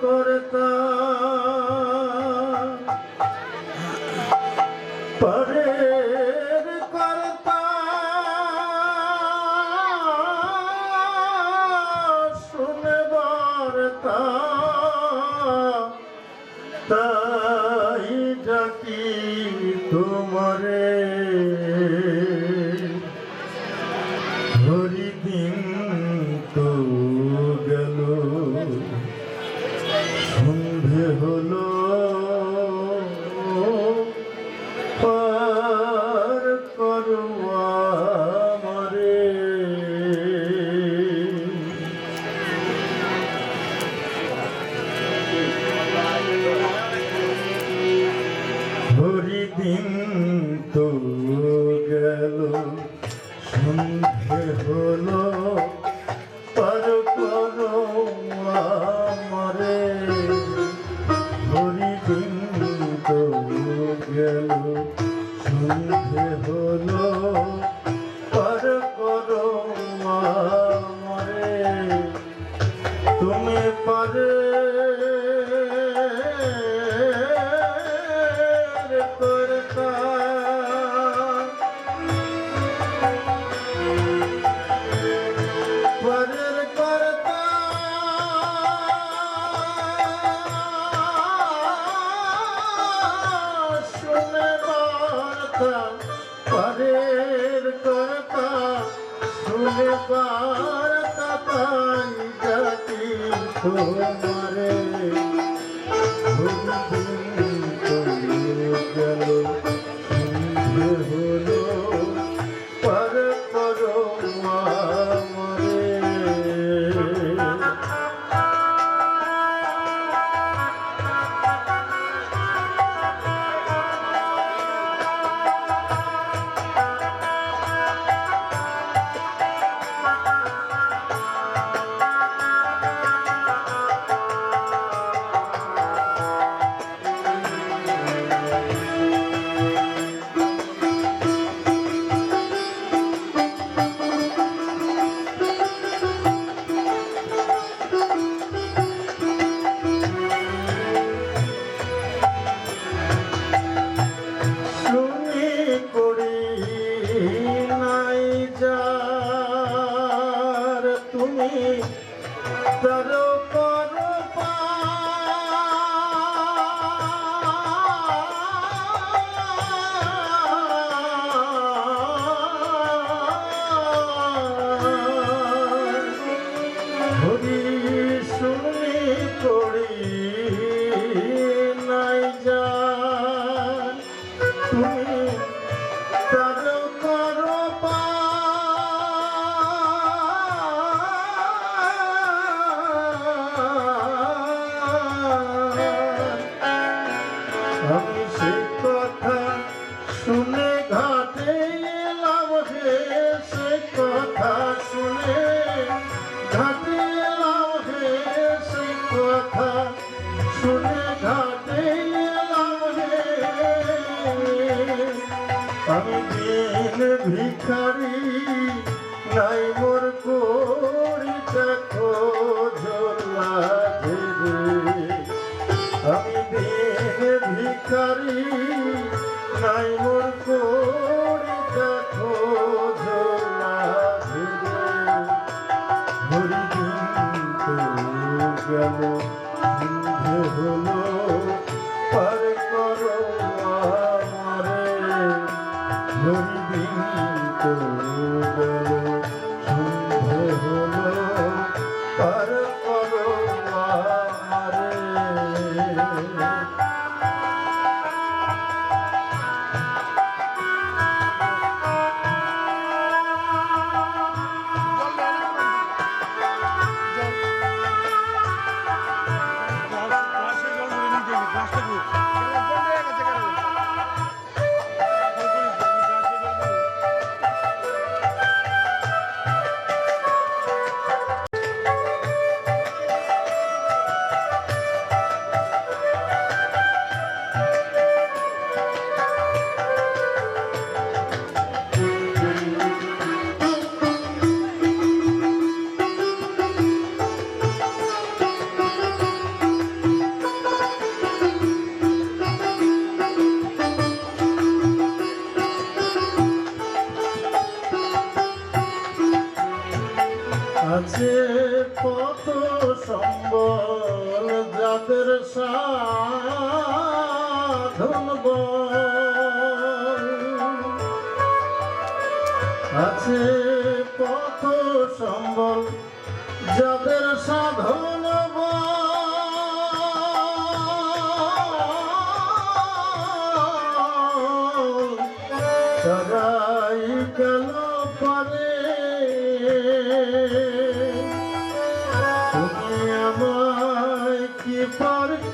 করতা جڏهن নাই মোর করি দেখো। যাদের সাধন। আছে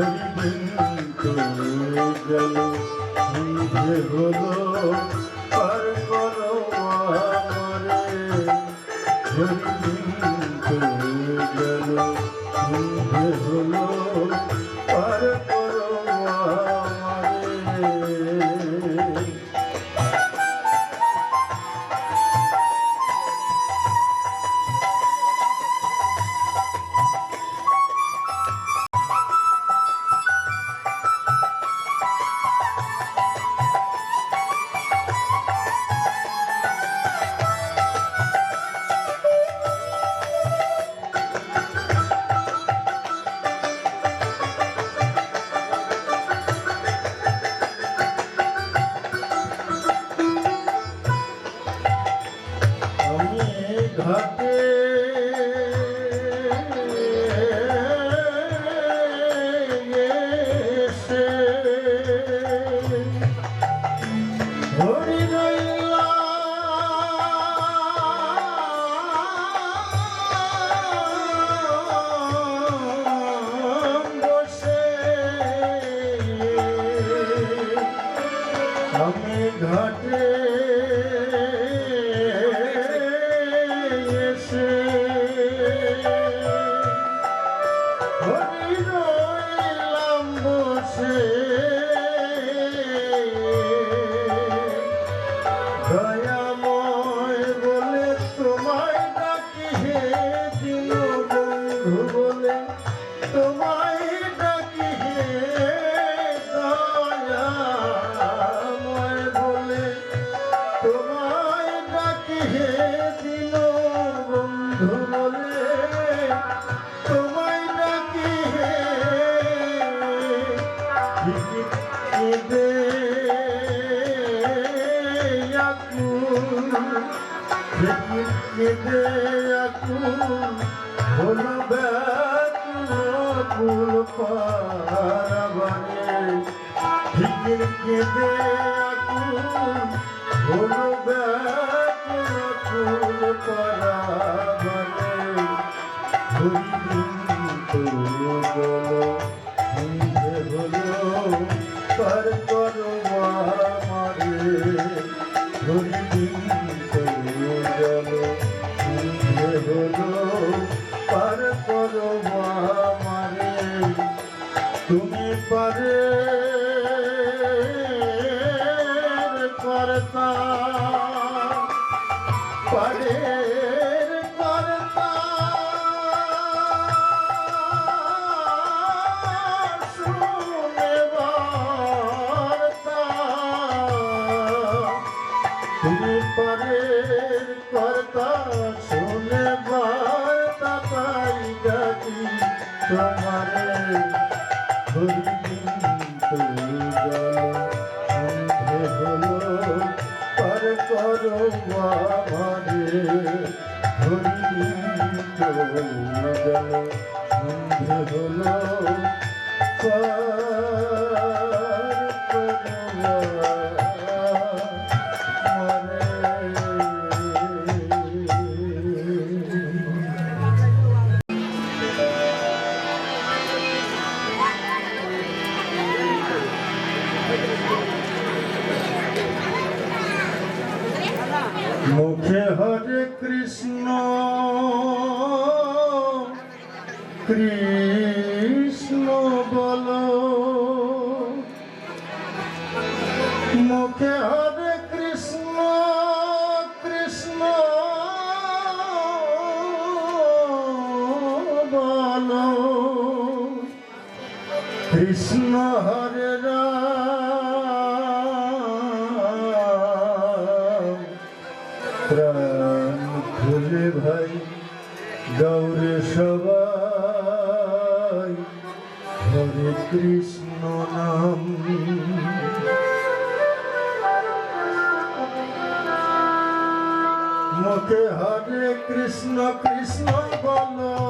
হরিদিন তো গেল সন্ধে হলো পার করো আমারে হরিদিন তো গেল সন্ধে হলো পার hurt আকুল কেঁদে আকুল হলো ব্যাকুল পারাবারে ঠিকির কেঁদে আকুল হলো ব্যাকুল পারাবারে তোমারে সন্ধে হলো পার করো আমারে হরিদিন তো কৃষ্ণ হরে প্রাণ খুলে ভাই, গৌরে সবাই। হরে কৃষ্ণ নাম। মুখে হরে কৃষ্ণ কৃষ্ণ বলো।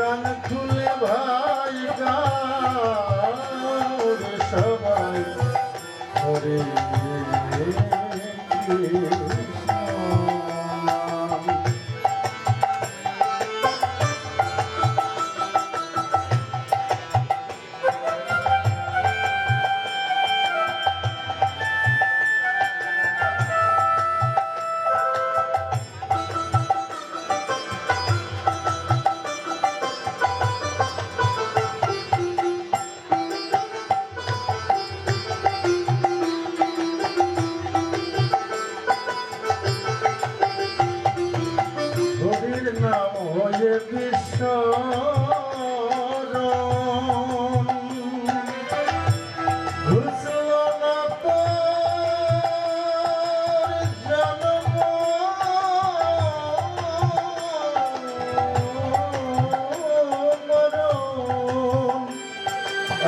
প্রাণ খুলে ভাই সবাই। হরে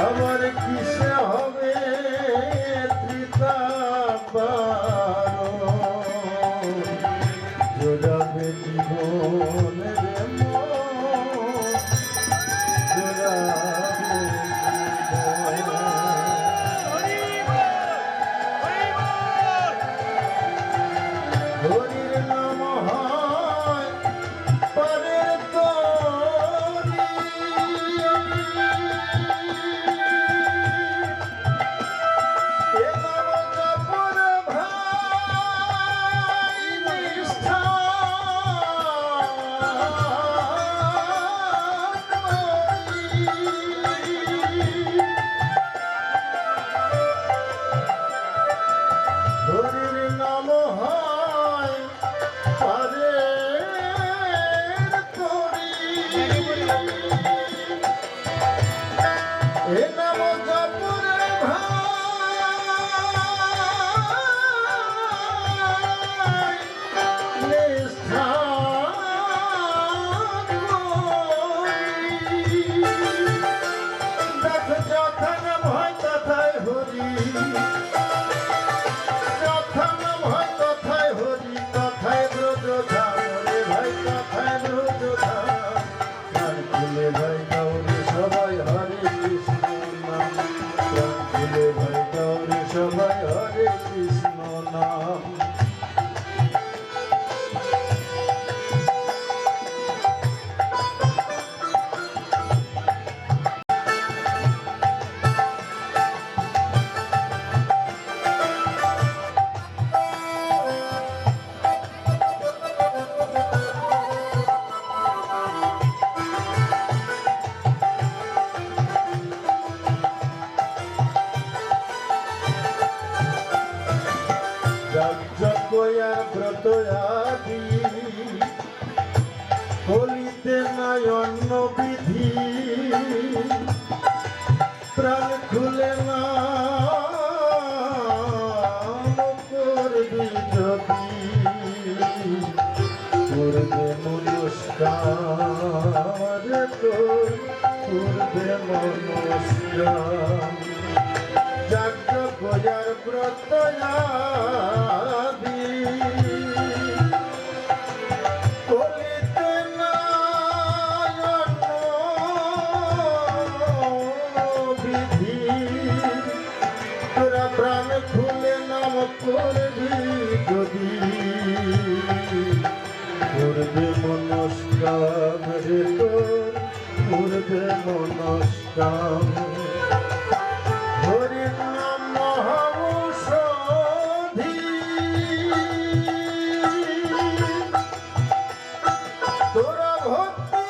আমার কিসে হয়? 啊。আদি বলিতে নাই অন্য বিধি। প্রাণ খুলে না করবি যদি করবে প্রত্যয়াদি করবি যদি? করবে মনস্কাম রে তোর করবে মনস্কাম। তোরা ভক্তিতে